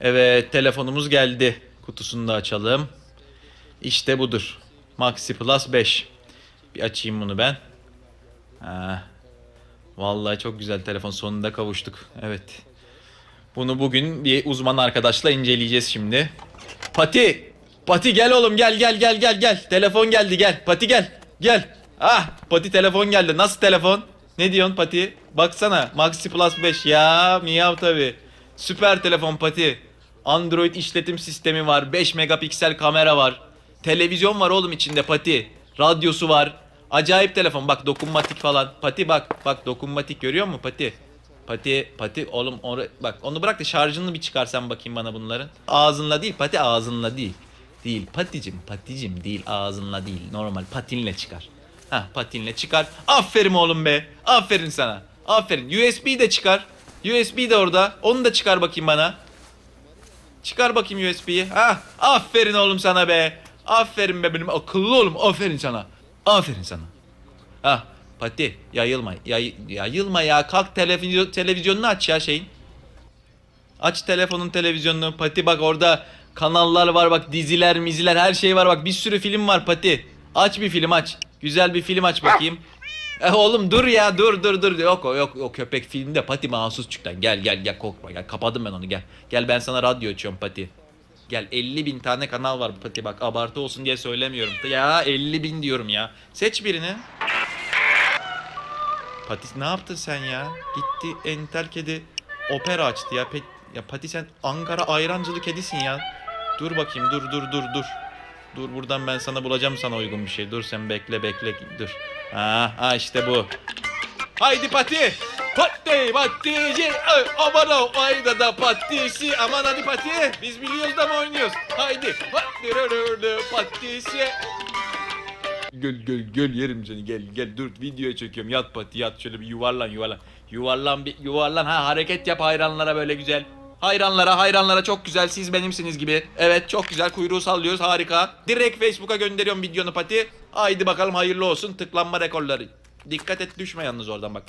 Evet telefonumuz geldi. Kutusunu da açalım. İşte budur. Maxi Plus 5. Bir açayım bunu ben. Ha. Vallahi çok güzel telefon. Sonunda kavuştuk. Evet. Bunu bugün bir uzman arkadaşla inceleyeceğiz şimdi. Pati! Pati gel oğlum gel gel gel gel gel. Telefon geldi gel. Pati gel. Gel. Ah Pati telefon geldi. Nasıl telefon? Ne diyorsun Pati? Baksana Maxi Plus 5 ya miyav tabi. Süper telefon Pati. Android işletim sistemi var. 5 megapiksel kamera var. Televizyon var oğlum içinde Pati. Radyosu var. Acayip telefon bak dokunmatik falan. Pati bak bak dokunmatik görüyor musun Pati? Pati pati oğlum onu bak onu bırak da şarjını bir çıkarsan bakayım bana bunların. Ağzınla değil pati ağzınla değil. Değil paticim paticim değil ağzınla değil normal patinle çıkar. Ha patinle çıkar. Aferin oğlum be. Aferin sana. Aferin. USB de çıkar. USB de orada. Onu da çıkar bakayım bana. Çıkar bakayım USB'yi. Ha, aferin oğlum sana be. Aferin be benim akıllı oğlum. Aferin sana. Aferin sana. Ha, Pati yayılma. Yay, yayılma ya. Kalk televizyon televizyonunu aç ya şeyin. Aç telefonun televizyonunu. Pati bak orada kanallar var bak diziler, miziler her şey var bak bir sürü film var Pati. Aç bir film aç. Güzel bir film aç bakayım. E oğlum dur ya dur dur dur. Yok o yok o köpek filmde Pati mahsus çıktı. Gel gel gel korkma gel. Kapadım ben onu gel. Gel ben sana radyo açıyorum Pati. Gel 50 bin tane kanal var Pati bak abartı olsun diye söylemiyorum. Ya 50 bin diyorum ya. Seç birini. Pati ne yaptın sen ya? Gitti entel kedi opera açtı ya. Pet, ya Pati sen Ankara ayrancılı kedisin ya. Dur bakayım dur dur dur dur. Dur buradan ben sana bulacağım sana uygun bir şey. Dur sen bekle bekle dur. Ha, ha işte bu. Haydi Pati. Patici. Ay, Aman o ayda da patisi. Aman hadi Pati. Biz biliyoruz da mı oynuyoruz? Haydi. Patisi. Gel gel gel yerim seni gel gel dur videoya çekiyorum yat pati yat şöyle bir yuvarlan yuvarlan yuvarlan bir yuvarlan ha hareket yap hayranlara böyle güzel hayranlara hayranlara çok güzel siz benimsiniz gibi. Evet çok güzel kuyruğu sallıyoruz harika. Direkt Facebook'a gönderiyorum videonu pati. Haydi bakalım hayırlı olsun. Tıklanma rekorları. Dikkat et düşme yalnız oradan bak